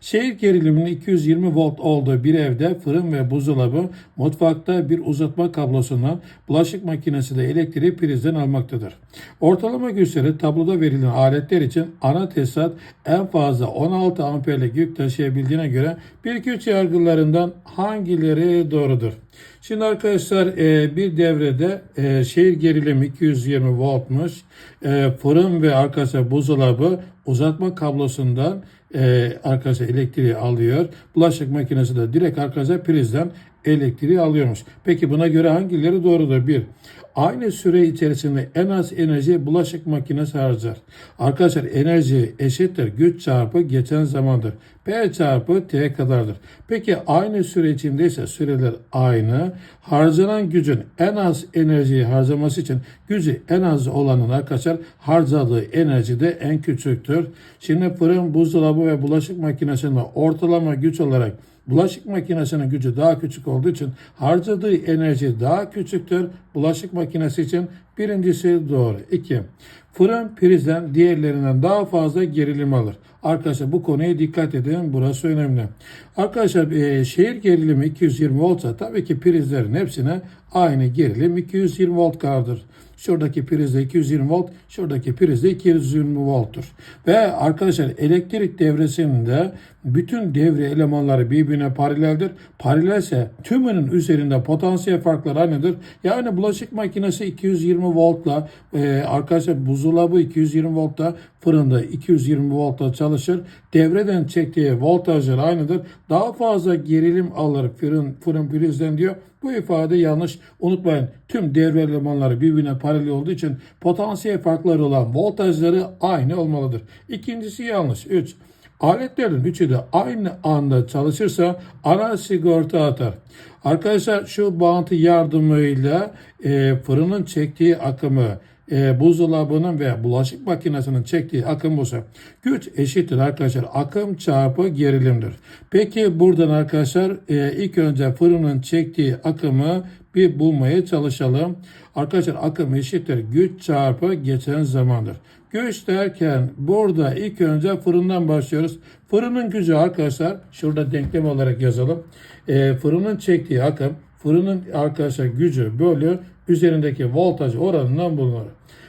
Şehir geriliminin 220 volt olduğu bir evde fırın ve buzdolabı mutfakta bir uzatma kablosundan bulaşık makinesi de elektriği prizden almaktadır. Ortalama güçleri tabloda verilen aletler için ana tesisat en fazla 16 amperlik yük taşıyabildiğine göre bir güç yargılarından hangileri doğrudur? Şimdi arkadaşlar e, bir devrede e, şehir gerilimi 220 voltmuş. E, fırın ve arkası buzdolabı uzatma kablosundan e, arkası elektriği alıyor. Bulaşık makinesi de direkt arkası prizden elektriği alıyormuş. Peki buna göre hangileri doğrudur? Bir, aynı süre içerisinde en az enerji bulaşık makinesi harcar. Arkadaşlar enerji eşittir güç çarpı geçen zamandır. P çarpı T kadardır. Peki aynı süre içindeyse süreler aynı. Harcanan gücün en az enerjiyi harcaması için gücü en az olanın arkadaşlar harcadığı enerji de en küçüktür. Şimdi fırın, buzdolabı ve bulaşık makinesinde ortalama güç olarak Bulaşık makinesinin gücü daha küçük olduğu için harcadığı enerji daha küçüktür. Bulaşık makinesi için birincisi doğru. İki, fırın prizden diğerlerinden daha fazla gerilim alır. Arkadaşlar bu konuya dikkat edin. Burası önemli. Arkadaşlar e, şehir gerilimi 220 voltsa tabii ki prizlerin hepsine aynı gerilim 220 volt vardır. Şuradaki prizde 220 volt, şuradaki prizde 220 volttur. Ve arkadaşlar elektrik devresinde bütün devre elemanları birbirine paraleldir. Paralelse tümünün üzerinde potansiyel farkları aynıdır. Yani bulaşık makinesi 220 voltla, e, arkadaşlar buzdolabı 220 voltla, fırında 220 voltla çalışır. Devreden çektiği voltajlar aynıdır. Daha fazla gerilim alır fırın, fırın prizden diyor. Bu ifade yanlış. Unutmayın tüm devre elemanları birbirine paralel olduğu için potansiyel farkları olan voltajları aynı olmalıdır. İkincisi yanlış. 3. Aletlerin üçü de aynı anda çalışırsa ana sigorta atar. Arkadaşlar şu bağıntı yardımıyla e, fırının çektiği akımı e, buzdolabının ve bulaşık makinesinin çektiği akım bulsa güç eşittir arkadaşlar akım çarpı gerilimdir. Peki buradan arkadaşlar e, ilk önce fırının çektiği akımı bir bulmaya çalışalım. Arkadaşlar akım eşittir güç çarpı geçen zamandır. Güç derken burada ilk önce fırından başlıyoruz. Fırının gücü arkadaşlar şurada denklem olarak yazalım. E, fırının çektiği akım fırının arkadaşlar gücü bölü üzerindeki voltaj oranından bulunur.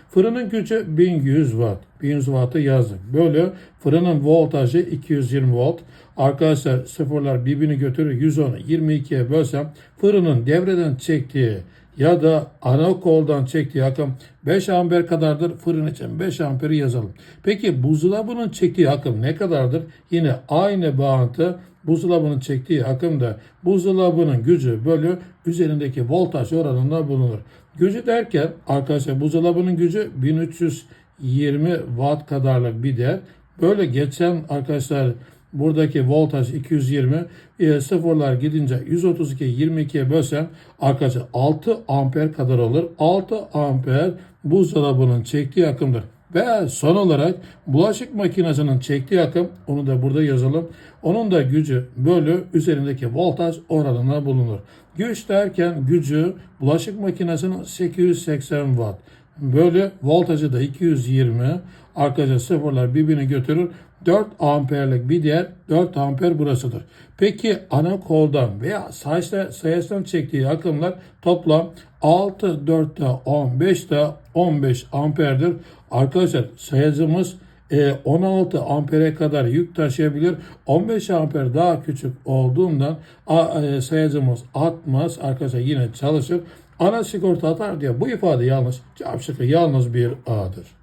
Fırının gücü 1100 watt. 1100 wattı yazdık. Böyle fırının voltajı 220 volt. Arkadaşlar sıfırlar birbirini götürür. 110'u 22'ye bölsem fırının devreden çektiği ya da ana koldan çektiği akım 5 amper kadardır. Fırın için 5 amperi yazalım. Peki buzdolabının çektiği akım ne kadardır? Yine aynı bağıntı buzdolabının çektiği akım da buzdolabının gücü bölü üzerindeki voltaj oranında bulunur. Gücü derken arkadaşlar buzdolabının gücü 1320 watt kadarlık bir değer. Böyle geçen arkadaşlar buradaki voltaj 220 e, sıfırlar gidince 132 22'ye bölsem arkadaşlar 6 amper kadar olur. 6 amper buzdolabının çektiği akımdır. Ve son olarak bulaşık makinesinin çektiği akım onu da burada yazalım. Onun da gücü bölü üzerindeki voltaj oranına bulunur. Güç derken gücü bulaşık makinesinin 880 watt. Bölü voltajı da 220. Arkadaşlar sıfırlar birbirini götürür. 4 amperlik bir değer 4 amper burasıdır. Peki ana koldan veya saçta sayısından çektiği akımlar toplam 6, 4'te 15 de 15 amperdir. Arkadaşlar sayacımız e, 16 ampere kadar yük taşıyabilir. 15 amper daha küçük olduğundan e, sayacımız atmaz. Arkadaşlar yine çalışır. Ana sigorta atar diye bu ifade yanlış. Cevap şıkkı yalnız bir A'dır.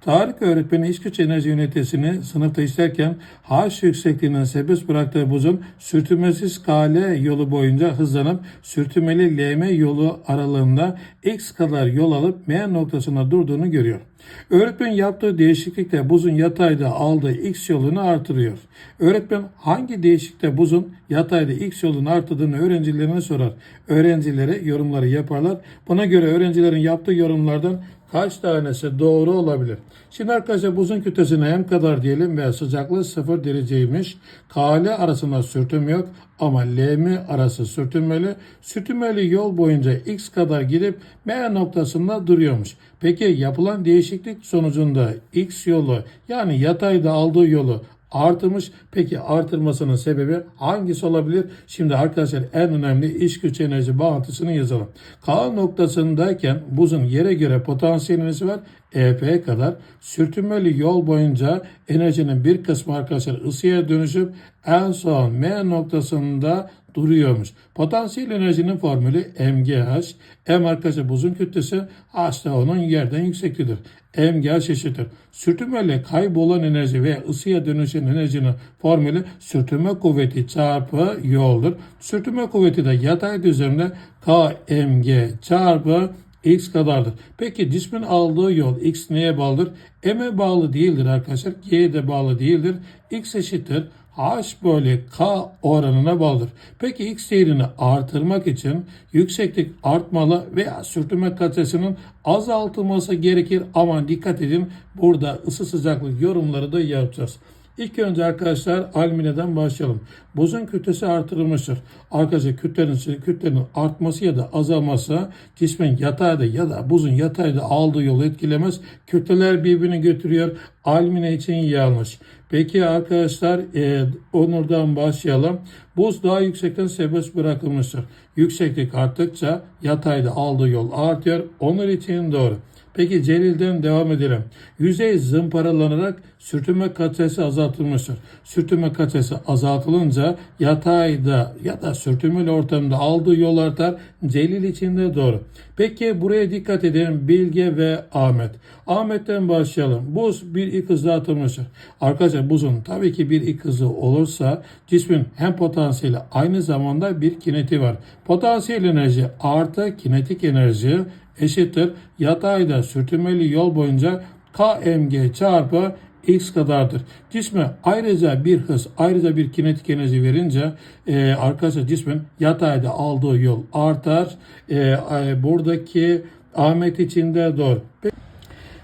Tarih öğretmeni iç enerji ünitesini sınıfta isterken H yüksekliğinden serbest bıraktığı buzun sürtünmesiz kale yolu boyunca hızlanıp sürtünmeli LM yolu aralığında X kadar yol alıp M noktasına durduğunu görüyor. Öğretmen yaptığı değişiklikle buzun yatayda aldığı X yolunu artırıyor. Öğretmen hangi değişiklikte buzun yatayda X yolunu artırdığını öğrencilerine sorar. Öğrencilere yorumları yaparlar. Buna göre öğrencilerin yaptığı yorumlardan kaç tanesi doğru olabilir? Şimdi arkadaşlar buzun kütlesine M kadar diyelim ve sıcaklığı 0 dereceymiş. KL arasında sürtünme yok ama LM arası sürtünmeli. Sürtünmeli yol boyunca X kadar gidip M noktasında duruyormuş. Peki yapılan değişiklik sonucunda X yolu yani yatayda aldığı yolu artmış. Peki artırmasının sebebi hangisi olabilir? Şimdi arkadaşlar en önemli iş güç enerji bağıntısını yazalım. K noktasındayken buzun yere göre potansiyeliniz var. EP kadar sürtünmeli yol boyunca enerjinin bir kısmı arkadaşlar ısıya dönüşüp en son M noktasında duruyormuş. Potansiyel enerjinin formülü MGH. M arkadaşlar buzun kütlesi H onun yerden yüksekliğidir. MGH eşittir. Sürtünmeyle kaybolan enerji veya ısıya dönüşen enerjinin formülü sürtünme kuvveti çarpı yoldur. Sürtünme kuvveti de yatay düzlemde KMG çarpı x kadardır. Peki cismin aldığı yol x neye bağlıdır? M'e bağlı değildir arkadaşlar. G'ye de bağlı değildir. x eşittir h bölü k oranına bağlıdır. Peki x değerini artırmak için yükseklik artmalı veya sürtünme katsayısının azaltılması gerekir. Ama dikkat edin burada ısı sıcaklık yorumları da yapacağız. İlk önce arkadaşlar alüminyumdan başlayalım. Buzun kütlesi artırılmıştır. Arkadaşlar kütlenin, kütlenin artması ya da azalması cismin yatayda ya da buzun yatayda aldığı yolu etkilemez. Kütleler birbirini götürüyor. Alüminyum için yanlış. Peki arkadaşlar e, onurdan başlayalım. Buz daha yüksekten serbest bırakılmıştır. Yükseklik arttıkça yatayda aldığı yol artıyor. Onur için doğru. Peki Celil'den devam edelim. Yüzey zımparalanarak sürtünme katsayısı azaltılmıştır. Sürtünme katsayısı azaltılınca yatayda ya da sürtünmeli ortamda aldığı yol artar. Celil için de doğru. Peki buraya dikkat edelim Bilge ve Ahmet. Ahmet'ten başlayalım. Buz bir ilk hızla atılmıştır. Arkadaşlar buzun tabii ki bir ilk hızı olursa cismin hem potansiyeli aynı zamanda bir kineti var. Potansiyel enerji artı kinetik enerji eşittir yatayda sürtünmeli yol boyunca kmg çarpı x kadardır. Cisme ayrıca bir hız, ayrıca bir kinetik enerji verince e, arkadaşlar cismin yatayda aldığı yol artar. E, e, buradaki Ahmet için de doğru.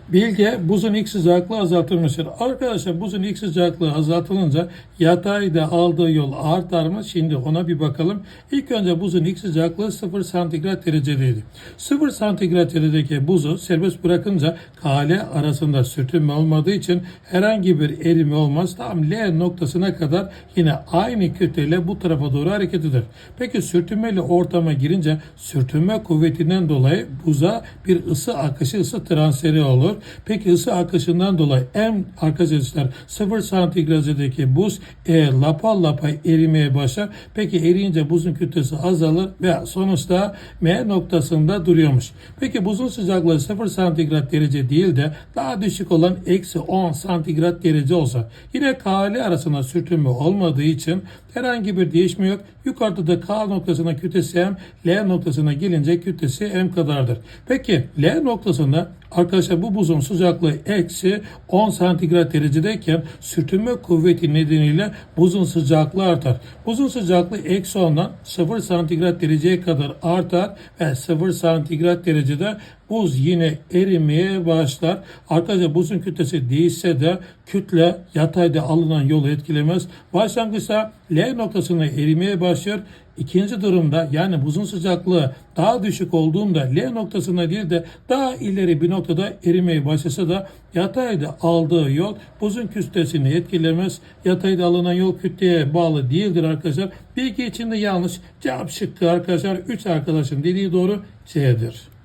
Bilge buzun ilk sıcaklığı azaltılmıştır. Arkadaşlar buzun ilk sıcaklığı azaltılınca yatayda aldığı yol artar mı? Şimdi ona bir bakalım. İlk önce buzun ilk sıcaklığı 0 santigrat derecedeydi. 0 santigrat derecedeki buzu serbest bırakınca kale arasında sürtünme olmadığı için herhangi bir erime olmaz. Tam L noktasına kadar yine aynı kütleyle bu tarafa doğru hareket eder. Peki sürtünmeli ortama girince sürtünme kuvvetinden dolayı buza bir ısı akışı, ısı transferi olur. Peki ısı akışından dolayı en arkadaşlar 0 santigradedeki buz e, lapa lapa erimeye başlar. Peki eriyince buzun kütlesi azalır ve sonuçta M noktasında duruyormuş. Peki buzun sıcaklığı 0 santigrat derece değil de daha düşük olan eksi 10 santigrat derece olsa yine KL arasında sürtünme olmadığı için herhangi bir değişme yok. Yukarıda da K noktasına kütlesi M, L noktasına gelince kütlesi M kadardır. Peki L noktasında arkadaşlar bu buzun sıcaklığı eksi 10 santigrat derecedeyken sürtünme kuvveti nedeniyle buzun sıcaklığı artar. Buzun sıcaklığı eksi 10'dan 0 santigrat dereceye kadar artar ve 0 santigrat derecede buz yine erimeye başlar. Arkadaşlar buzun kütlesi değişse de kütle yatayda alınan yolu etkilemez. Başlangıçta L noktasında erimeye başlıyor. İkinci durumda yani buzun sıcaklığı daha düşük olduğunda L noktasına değil de daha ileri bir noktada erimeye başlasa da yatayda aldığı yol buzun kütlesini etkilemez. Yatayda alınan yol kütleye bağlı değildir arkadaşlar. Bilgi içinde yanlış. Cevap şıkkı arkadaşlar. 3 arkadaşın dediği doğru C'dir.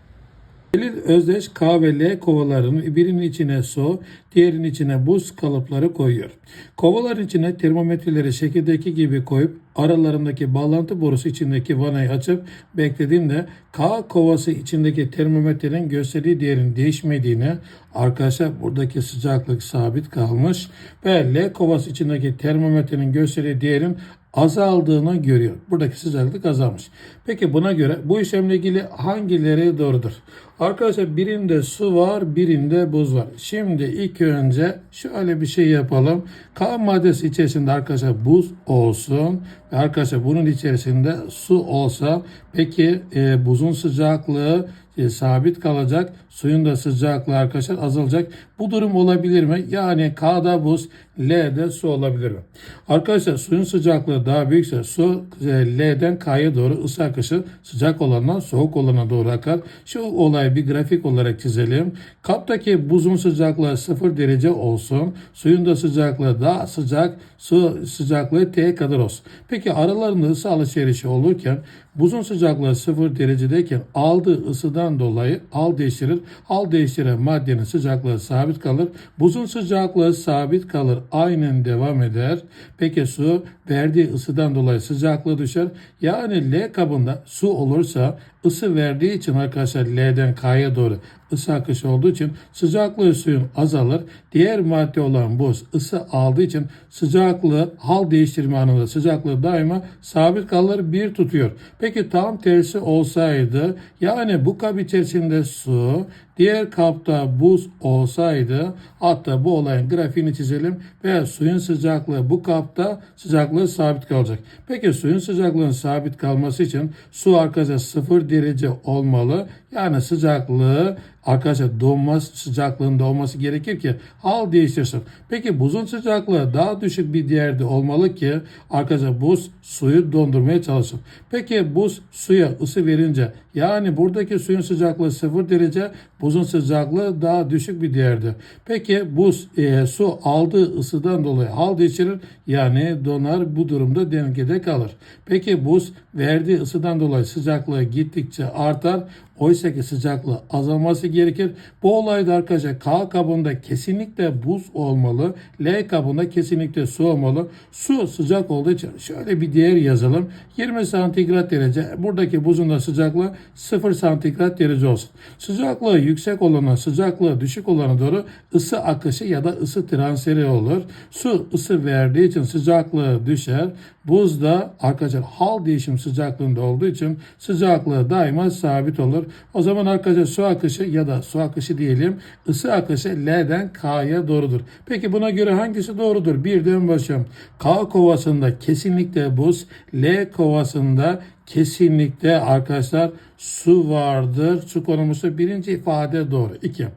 Belirli özdeş K ve L kovalarının birinin içine su, diğerinin içine buz kalıpları koyuyor. Kovaların içine termometreleri şekildeki gibi koyup aralarındaki bağlantı borusu içindeki vanayı açıp beklediğimde K kovası içindeki termometrenin gösterdiği değerin değişmediğini arkadaşlar buradaki sıcaklık sabit kalmış ve L kovası içindeki termometrenin gösterdiği değerin azaldığını görüyor. Buradaki sıcaklık azalmış. Peki buna göre bu işlemle ilgili hangileri doğrudur? Arkadaşlar birinde su var, birinde buz var. Şimdi ilk önce şöyle bir şey yapalım. K maddesi içerisinde arkadaşlar buz olsun ve arkadaşlar bunun içerisinde su olsa peki e, buzun sıcaklığı e, sabit kalacak. Suyun da sıcaklığı arkadaşlar azalacak. Bu durum olabilir mi? Yani K'da buz, L'de su olabilir mi? Arkadaşlar suyun sıcaklığı daha büyükse su e, L'den K'ya doğru ısı akışı sıcak olandan soğuk olana doğru akar. Şu olay e, bir grafik olarak çizelim. Kaptaki buzun sıcaklığı 0 derece olsun. Suyun da sıcaklığı daha sıcak. Su sıcaklığı T kadar olsun. Peki aralarında ısı alışverişi olurken buzun sıcaklığı 0 derecedeyken aldığı ısıdan dolayı hal değiştirir. Hal değiştiren maddenin sıcaklığı sabit kalır. Buzun sıcaklığı sabit kalır. Aynen devam eder. Peki su verdiği ısıdan dolayı sıcaklığı düşer. Yani L kabında su olursa ısı verdiği için arkadaşlar L'den K'ya doğru ısı akışı olduğu için sıcaklığı suyun azalır. Diğer madde olan buz ısı aldığı için sıcaklığı hal değiştirme anında sıcaklığı daima sabit kalır bir tutuyor. Peki tam tersi olsaydı yani bu kap içerisinde su diğer kapta buz olsaydı hatta bu olayın grafiğini çizelim ve suyun sıcaklığı bu kapta sıcaklığı sabit kalacak. Peki suyun sıcaklığının sabit kalması için su arkadaşlar 0 derece olmalı. Yani sıcaklığı arkadaşlar donma sıcaklığında olması gerekir ki hal değiştirsin. Peki buzun sıcaklığı daha düşük bir değerde olmalı ki arkadaşlar buz suyu dondurmaya çalışsın. Peki buz suya ısı verince yani buradaki suyun sıcaklığı 0 derece buzun sıcaklığı daha düşük bir değerde. Peki buz e, su aldığı ısıdan dolayı hal değiştirir yani donar bu durumda dengede kalır. Peki buz verdiği ısıdan dolayı sıcaklığı gittikçe artar. Oysa ki sıcaklığı azalması gerekir. Bu olayda arkadaşlar K kabında kesinlikle buz olmalı. L kabında kesinlikle su olmalı. Su sıcak olduğu için şöyle bir değer yazalım. 20 santigrat derece. Buradaki buzun da sıcaklığı 0 santigrat derece olsun. Sıcaklığı yüksek olana sıcaklığı düşük olana doğru ısı akışı ya da ısı transferi olur. Su ısı verdiği için sıcaklığı düşer. Buz da arkadaşlar hal değişim sıcaklığında olduğu için sıcaklığı daima sabit olur. O zaman arkadaşlar su akışı ya da su akışı diyelim ısı akışı L'den K'ya doğrudur. Peki buna göre hangisi doğrudur? Birden başlayalım. K kovasında kesinlikle buz, L kovasında kesinlikle arkadaşlar su vardır. Su konumusu birinci ifade doğru. İki.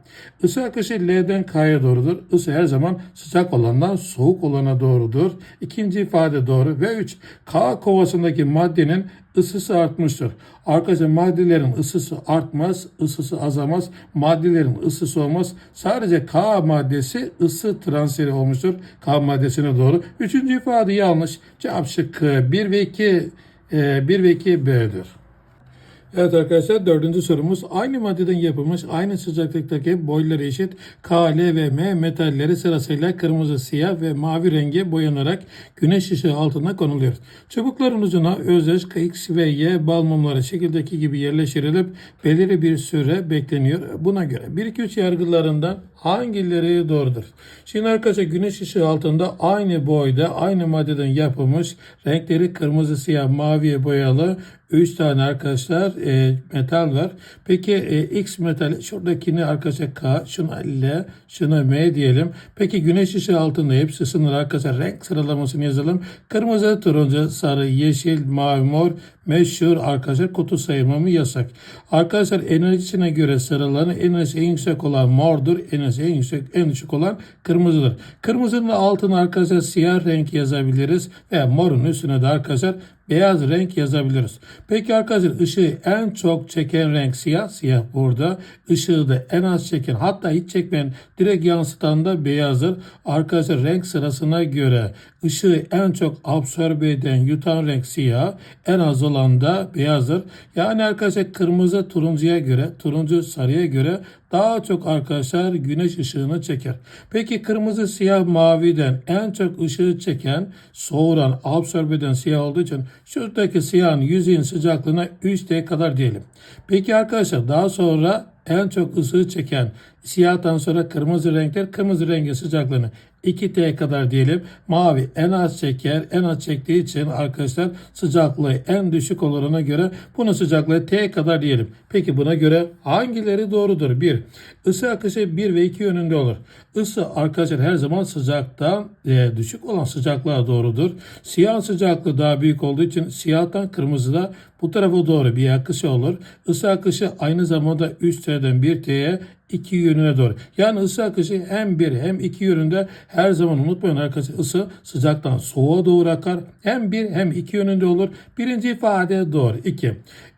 Isı akışı L'den K'ya doğrudur. Isı her zaman sıcak olandan soğuk olana doğrudur. İkinci ifade doğru. Ve üç. K kovasındaki maddenin ısısı artmıştır. Arkadaşlar maddelerin ısısı artmaz, ısısı azamaz. Maddelerin ısısı olmaz. Sadece K maddesi ısı transferi olmuştur. K maddesine doğru. Üçüncü ifade yanlış. Cevap şıkkı 1 ve 2 1 ve 2 B'dir. Evet arkadaşlar dördüncü sorumuz aynı maddeden yapılmış aynı sıcaklıktaki boyları eşit K, L ve M metalleri sırasıyla kırmızı, siyah ve mavi renge boyanarak güneş ışığı altına konuluyor. Çubukların ucuna özdeş X ve Y bal mumları şekildeki gibi yerleştirilip belirli bir süre bekleniyor. Buna göre 1-2-3 yargılarından hangileri doğrudur? Şimdi arkadaşlar güneş ışığı altında aynı boyda aynı maddeden yapılmış renkleri kırmızı, siyah, maviye boyalı 3 tane arkadaşlar e, metal var. Peki e, X metal şuradakini arkadaşlar K, şuna L, şuna M diyelim. Peki güneş ışığı altında hepsi sınır arkadaşlar renk sıralamasını yazalım. Kırmızı, turuncu, sarı, yeşil, mavi, mor meşhur arkadaşlar kutu sayımı yasak. Arkadaşlar enerjisine göre sıralanır. Enerjisi en yüksek olan mordur. Enerjisi en yüksek en düşük olan kırmızıdır. Kırmızının altına arkadaşlar siyah renk yazabiliriz ve morun üstüne de arkadaşlar beyaz renk yazabiliriz. Peki arkadaşlar ışığı en çok çeken renk siyah. Siyah burada. Işığı da en az çeken hatta hiç çekmeyen direkt yansıtan da beyazdır. Arkadaşlar renk sırasına göre ışığı en çok absorbe eden yutan renk siyah. En az olan da beyazdır. Yani arkadaşlar kırmızı turuncuya göre turuncu sarıya göre daha çok arkadaşlar güneş ışığını çeker. Peki kırmızı siyah maviden en çok ışığı çeken soğuran absorbe eden siyah olduğu için şuradaki siyahın yüzeyin sıcaklığına 3T kadar diyelim. Peki arkadaşlar daha sonra en çok ısı çeken siyahtan sonra kırmızı renkler kırmızı rengin sıcaklığını 2T kadar diyelim. Mavi en az çeker. En az çektiği için arkadaşlar sıcaklığı en düşük olanına göre bunun sıcaklığı T kadar diyelim. Peki buna göre hangileri doğrudur? 1. Isı akışı 1 ve 2 yönünde olur. Isı arkadaşlar her zaman sıcaktan e, düşük olan sıcaklığa doğrudur. Siyah sıcaklığı daha büyük olduğu için siyahtan kırmızıda bu tarafa doğru bir akışı olur. Isı akışı aynı zamanda 3T'den 1T'ye iki yönüne doğru. Yani ısı akışı hem bir hem iki yönünde her zaman unutmayın arkadaşlar ısı sıcaktan soğuğa doğru akar. Hem bir hem iki yönünde olur. Birinci ifade doğru. İki.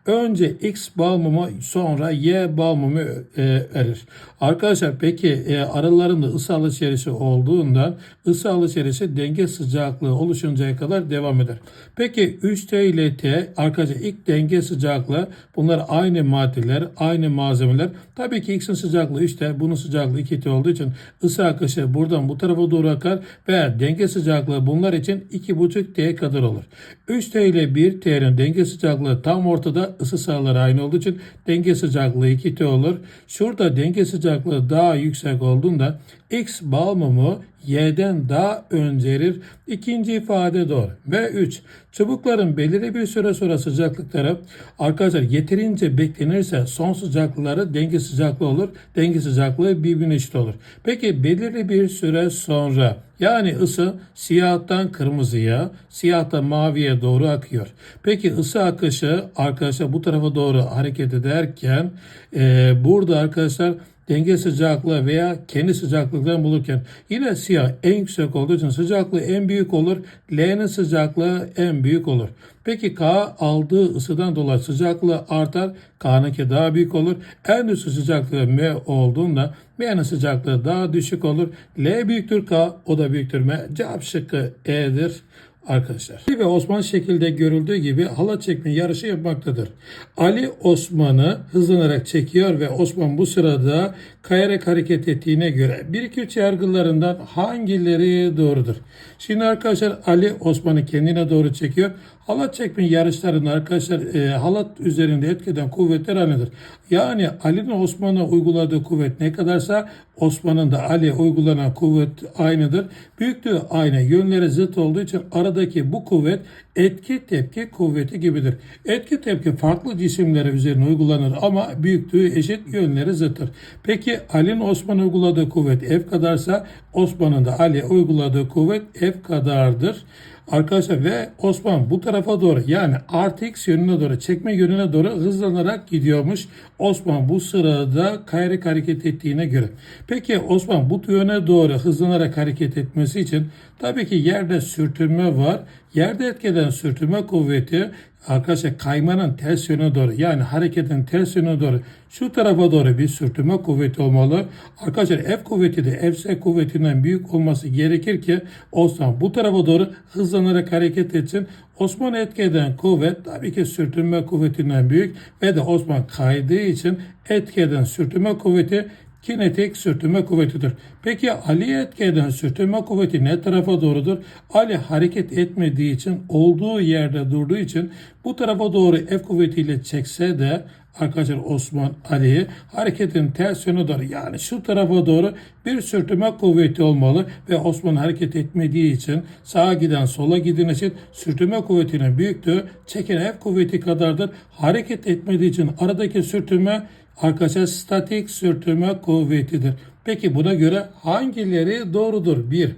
Önce X bal sonra Y bal mumu e, erir. Arkadaşlar peki e, aralarında ısı alışverişi olduğundan ısı alışverişi denge sıcaklığı oluşuncaya kadar devam eder. Peki 3T ile T arkadaşlar ilk denge sıcaklığı bunlar aynı maddeler, aynı malzemeler. Tabii ki X'in sıcaklığı 3T, bunun sıcaklığı 2T olduğu için ısı akışı buradan bu tarafa doğru akar ve denge sıcaklığı bunlar için 2,5T kadar olur. 3T ile 1T'nin denge sıcaklığı tam ortada ısı sayıları aynı olduğu için denge sıcaklığı 2T olur. Şurada denge sıcaklığı daha yüksek olduğunda X bal mumu Y'den daha önce erir. İkinci ifade doğru. Ve 3. Çubukların belirli bir süre sonra sıcaklıkları arkadaşlar yeterince beklenirse son sıcaklıkları denge sıcaklığı olur. Denge sıcaklığı birbirine eşit olur. Peki belirli bir süre sonra yani ısı siyahtan kırmızıya, siyahtan maviye doğru akıyor. Peki ısı akışı arkadaşlar bu tarafa doğru hareket ederken e, burada arkadaşlar denge sıcaklığı veya kendi sıcaklıklarını bulurken yine siyah en yüksek olduğu için sıcaklığı en büyük olur. L'nin sıcaklığı en büyük olur. Peki K aldığı ısıdan dolayı sıcaklığı artar. K'nınki daha büyük olur. En düşük sıcaklığı M olduğunda M'nin sıcaklığı daha düşük olur. L büyüktür K, o da büyüktür M. Cevap şıkkı E'dir arkadaşlar. Ve Osman şekilde görüldüğü gibi halat çekme yarışı yapmaktadır. Ali Osman'ı hızlanarak çekiyor ve Osman bu sırada kayarak hareket ettiğine göre 1-2-3 yargılarından hangileri doğrudur? Şimdi arkadaşlar Ali Osman'ı kendine doğru çekiyor. Halat çekme yarışlarında arkadaşlar e, halat üzerinde etkeden kuvvetler aynıdır. Yani Ali'nin Osman'a uyguladığı kuvvet ne kadarsa Osman'ın da Ali'ye uygulanan kuvvet aynıdır. Büyüklüğü aynı, yönleri zıt olduğu için aradaki bu kuvvet etki tepki kuvveti gibidir. Etki tepki farklı cisimlere üzerine uygulanır ama büyüklüğü eşit, yönleri zıttır. Peki Ali'nin Osman'a uyguladığı kuvvet F kadarsa Osman'ın da Ali'ye uyguladığı kuvvet F kadardır. Arkadaşlar ve Osman bu tarafa doğru yani artı x yönüne doğru çekme yönüne doğru hızlanarak gidiyormuş. Osman bu sırada kayarak hareket ettiğine göre. Peki Osman bu yöne doğru hızlanarak hareket etmesi için tabii ki yerde sürtünme var. Yerde etkeden sürtünme kuvveti arkadaşlar kaymanın ters yönüne doğru yani hareketin ters yönüne doğru şu tarafa doğru bir sürtünme kuvveti olmalı. Arkadaşlar F kuvveti de Fs kuvvetinden büyük olması gerekir ki Osman bu tarafa doğru hızlanarak hareket etsin. Osman etkeden kuvvet tabii ki sürtünme kuvvetinden büyük ve de Osman kaydığı için etkeden sürtünme kuvveti kinetik sürtünme kuvvetidir. Peki Ali etkeden sürtünme kuvveti ne tarafa doğrudur? Ali hareket etmediği için olduğu yerde durduğu için bu tarafa doğru F kuvvetiyle çekse de arkadaşlar Osman Ali'yi hareketin ters yönü doğru yani şu tarafa doğru bir sürtünme kuvveti olmalı ve Osman hareket etmediği için sağa giden sola giden için sürtünme kuvvetinin büyüklüğü çeken F kuvveti kadardır. Hareket etmediği için aradaki sürtünme arkadaşlar statik sürtünme kuvvetidir. Peki buna göre hangileri doğrudur? 1.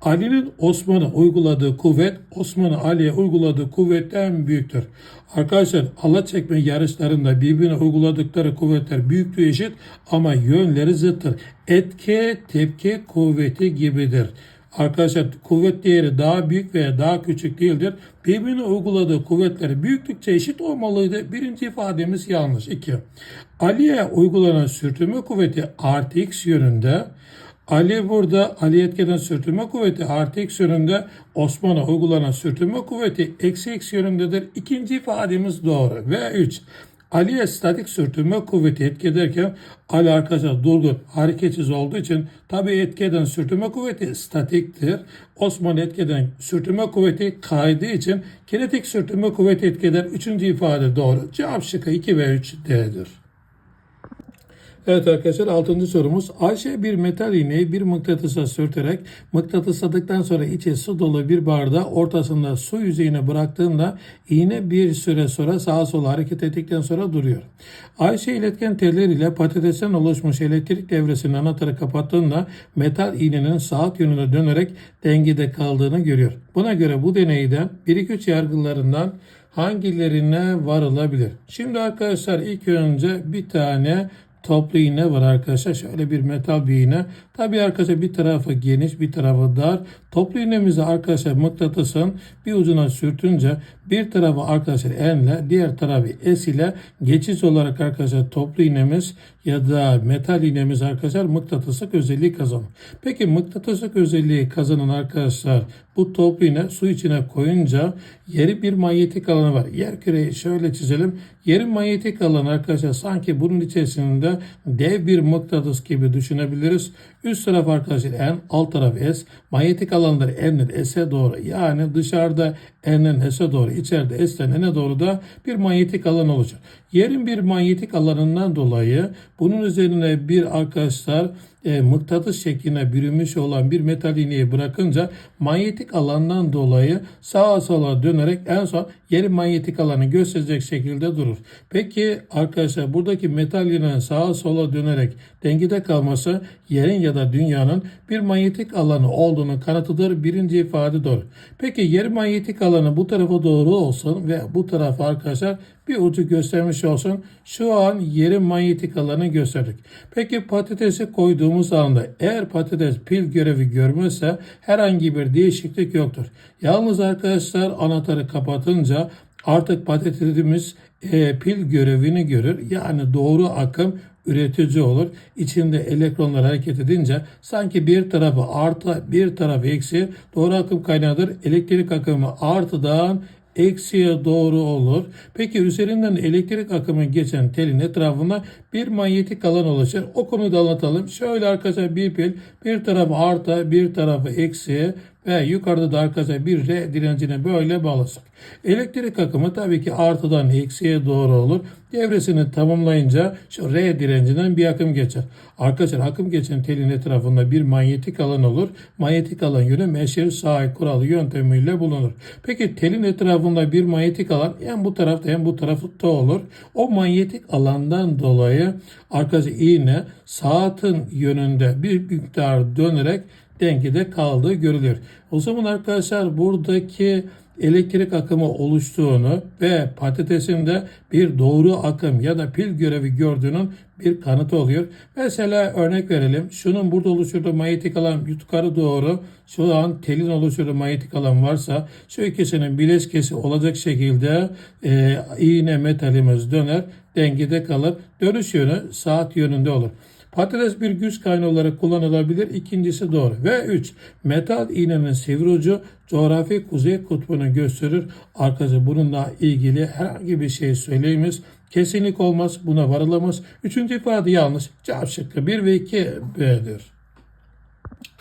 Ali'nin Osman'a uyguladığı kuvvet Osman'ın Ali'ye uyguladığı kuvvetten büyüktür. Arkadaşlar Allah çekme yarışlarında birbirine uyguladıkları kuvvetler büyüklüğü eşit ama yönleri zıttır. Etki tepki kuvveti gibidir. Arkadaşlar kuvvet değeri daha büyük veya daha küçük değildir. Birbirine uyguladığı kuvvetleri büyüklükçe eşit olmalıydı. Birinci ifademiz yanlış. 2. Ali'ye uygulanan sürtünme kuvveti artı x yönünde. Ali burada Ali etkeden sürtünme kuvveti artı x yönünde Osman'a uygulanan sürtünme kuvveti eksi x yönündedir. İkinci ifademiz doğru. Ve 3. Ali'ye statik sürtünme kuvveti etki ederken Ali arkadaşlar durgun, hareketsiz olduğu için tabi etki eden sürtünme kuvveti statiktir. Osman etkeden sürtünme kuvveti kaydığı için kinetik sürtünme kuvveti etki. Üçüncü ifade doğru. Cevap şıkkı 2 ve 3 D'dir. Evet arkadaşlar 6. sorumuz. Ayşe bir metal iğneyi bir mıknatısa sürterek mıknatısladıktan sonra içi su dolu bir bardağı ortasında su yüzeyine bıraktığında iğne bir süre sonra sağa sola hareket ettikten sonra duruyor. Ayşe iletken teller ile patatesten oluşmuş elektrik devresinin anahtarı kapattığında metal iğnenin saat yönüne dönerek dengede kaldığını görüyor. Buna göre bu deneyden 1-2-3 yargılarından hangilerine varılabilir? Şimdi arkadaşlar ilk önce bir tane toplu iğne var arkadaşlar. Şöyle bir metal bir iğne. Tabii arkadaşlar bir tarafı geniş bir tarafı dar. Toplu iğnemizi arkadaşlar mıknatısın bir ucuna sürtünce bir tarafı arkadaşlar N ile diğer tarafı S ile geçiş olarak arkadaşlar toplu iğnemiz ya da metal iğnemiz arkadaşlar mıknatıslık özelliği kazanır. Peki mıknatıslık özelliği kazanan arkadaşlar bu toplu iğne su içine koyunca yeri bir manyetik alanı var. Yer küreyi şöyle çizelim. Yerin manyetik alanı arkadaşlar sanki bunun içerisinde dev bir mıknatıs gibi düşünebiliriz. Üst taraf arkadaşlar N, alt taraf S. Manyetik alanları N'in S'e doğru yani dışarıda N'in S'e doğru, içeride S'ten N'e doğru da bir manyetik alan olacak. Yerin bir manyetik alanından dolayı bunun üzerine bir arkadaşlar e, mıknatıs şekline bürünmüş olan bir metal iğneyi bırakınca manyetik alandan dolayı sağa sola dönerek en son yerin manyetik alanı gösterecek şekilde durur. Peki arkadaşlar buradaki metal iğnenin sağa sola dönerek dengede kalması yerin ya da dünyanın bir manyetik alanı olduğunu kanıtıdır. Birinci ifade doğru. Peki yer manyetik alanı bu tarafa doğru olsun ve bu tarafa arkadaşlar bir ucu göstermiş olsun. Şu an yerin manyetik alanı gösterdik. Peki patatesi koyduğumuz anda eğer patates pil görevi görmezse herhangi bir değişiklik yoktur. Yalnız arkadaşlar anahtarı kapatınca artık patatesimiz e, pil görevini görür. Yani doğru akım üretici olur. İçinde elektronlar hareket edince sanki bir tarafı artı bir tarafı eksi doğru akım kaynağıdır. Elektrik akımı artıdan eksiye doğru olur. Peki üzerinden elektrik akımı geçen telin etrafında bir manyetik alan oluşur. O konuyu da anlatalım. Şöyle arkadaşlar bir pil bir tarafı artı bir tarafı eksi ve yukarıda da arkadaşlar bir R direncine böyle bağlasak. Elektrik akımı tabii ki artıdan eksiye doğru olur. Devresini tamamlayınca şu R direncinden bir akım geçer. Arkadaşlar akım geçen telin etrafında bir manyetik alan olur. Manyetik alan yönü meşer sahip kuralı yöntemiyle bulunur. Peki telin etrafında bir manyetik alan hem bu tarafta hem bu tarafta olur. O manyetik alandan dolayı arkadaşlar iğne saatin yönünde bir miktar dönerek dengede kaldığı görülüyor. O zaman arkadaşlar buradaki elektrik akımı oluştuğunu ve patatesin de bir doğru akım ya da pil görevi gördüğünün bir kanıtı oluyor. Mesela örnek verelim. Şunun burada oluşturduğu manyetik alan yukarı doğru şu an telin oluşturduğu manyetik alan varsa şu ikisinin bileşkesi olacak şekilde e, iğne metalimiz döner dengede kalır. Dönüş yönü saat yönünde olur. Patates bir güç kaynağı olarak kullanılabilir. İkincisi doğru. Ve 3. Metal iğnenin sivri ucu coğrafi kuzey kutbunu gösterir. Arkadaşlar bununla ilgili herhangi bir şey söyleyemiz. Kesinlik olmaz. Buna varılamaz. Üçüncü ifade yanlış. Cevap şıkkı 1 ve 2 B'dir.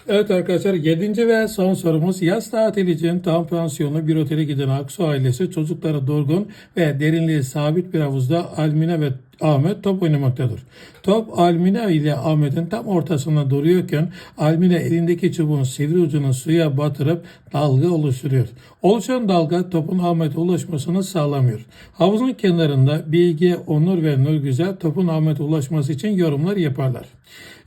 Evet arkadaşlar 7. ve son sorumuz yaz tatili için tam pansiyonlu bir otele giden Aksu ailesi çocukları durgun ve derinliği sabit bir havuzda Almine ve Ahmet top oynamaktadır. Top Almine ile Ahmet'in tam ortasında duruyorken Almine elindeki çubuğun sivri ucunu suya batırıp dalga oluşturuyor. Oluşan dalga topun Ahmet'e ulaşmasını sağlamıyor. Havuzun kenarında Bilge, Onur ve Nurgüzel topun Ahmet'e ulaşması için yorumlar yaparlar.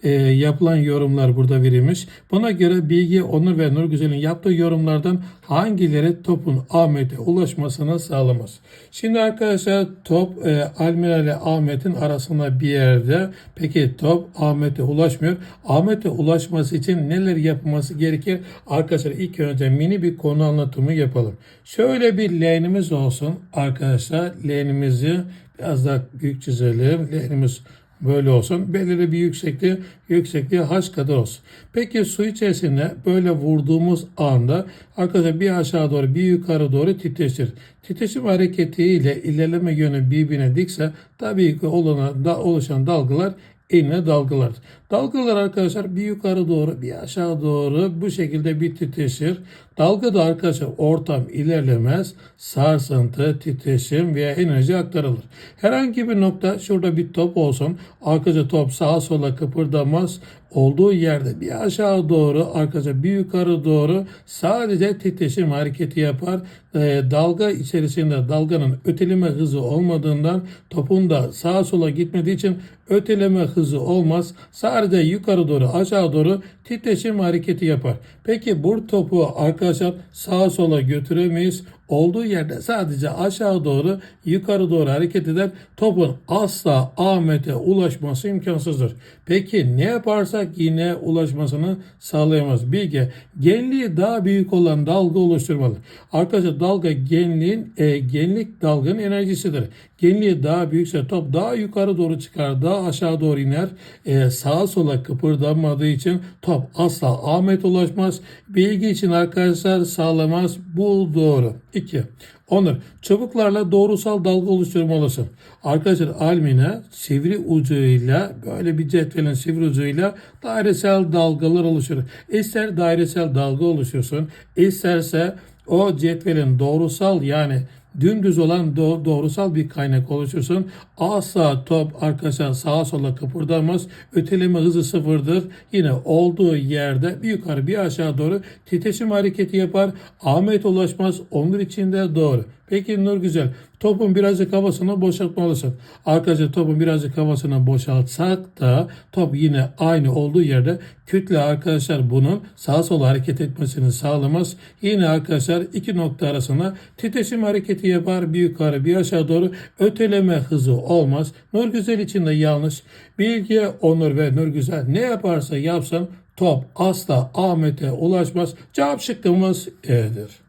E, yapılan yorumlar burada verilmiş. Buna göre Bilge, Onur ve Nurgüzel'in yaptığı yorumlardan hangileri topun Ahmet'e ulaşmasını sağlamaz? Şimdi arkadaşlar top e, Almina ile Ahmet'in arasında bir yerde. Peki top Ahmet'e ulaşmıyor. Ahmet'e ulaşması için neler yapılması gerekir? Arkadaşlar ilk önce mini bir konu anlatımı yapalım. Şöyle bir leğenimiz olsun arkadaşlar. Leğenimizi biraz daha büyük çizelim. Leğenimiz Böyle olsun. Belirli bir yüksekliği, yüksekliği h kadar olsun. Peki su içerisinde böyle vurduğumuz anda arkadaşlar bir aşağı doğru bir yukarı doğru titreşir. Titreşim hareketiyle ilerleme yönü birbirine dikse tabii ki olana, da, oluşan dalgalar enine dalgalar. Dalgalar arkadaşlar bir yukarı doğru bir aşağı doğru bu şekilde bir titreşir. Dalga da arkadaşlar ortam ilerlemez, sarsıntı, titreşim veya enerji aktarılır. Herhangi bir nokta şurada bir top olsun. Arkadaşlar top sağa sola kıpırdamaz. Olduğu yerde bir aşağı doğru arkadaşlar bir yukarı doğru sadece titreşim hareketi yapar. Ee, dalga içerisinde dalganın öteleme hızı olmadığından topun da sağa sola gitmediği için öteleme hızı olmaz. Sadece yukarı doğru aşağı doğru titreşim hareketi yapar. Peki bu topu arkadaşlar sağa sola götüremeyiz. olduğu yerde sadece aşağı doğru yukarı doğru hareket eder. Topun asla Ahmet'e ulaşması imkansızdır. Peki ne yaparsak yine ulaşmasını sağlayamaz. Bilge genliği daha büyük olan dalga oluşturmalı. Arkadaşlar dalga genliğin e, genlik dalganın enerjisidir. Genliği daha büyükse top daha yukarı doğru çıkar, daha aşağı doğru iner. E, sağa sola kıpırdanmadığı için top asla Ahmet ulaşmaz. Bilgi için arkadaşlar sağlamaz. Bu doğru. 2. Onur, çubuklarla doğrusal dalga oluşturmalısın. Arkadaşlar almine sivri ucuyla böyle bir cetvelin sivri ucuyla dairesel dalgalar oluşur. İster dairesel dalga oluşursun, isterse o cetvelin doğrusal yani dümdüz olan do- doğrusal bir kaynak oluşursun. Asla top arkadaşlar sağa sola kıpırdamaz. Öteleme hızı sıfırdır. Yine olduğu yerde bir yukarı bir aşağı doğru titreşim hareketi yapar. Ahmet ulaşmaz. Onun için de doğru. Peki Nur Güzel. Topun birazcık havasını boşaltmalısın. Arkadaşlar topun birazcık havasını boşaltsak da top yine aynı olduğu yerde kütle arkadaşlar bunun sağa sola hareket etmesini sağlamaz. Yine arkadaşlar iki nokta arasında titreşim hareketi yapar. Bir yukarı bir aşağı doğru öteleme hızı olmaz. Nur Güzel için de yanlış. Bilgi, Onur ve Nur Güzel ne yaparsa yapsın top asla Ahmet'e ulaşmaz. Cevap şıkkımız E'dir.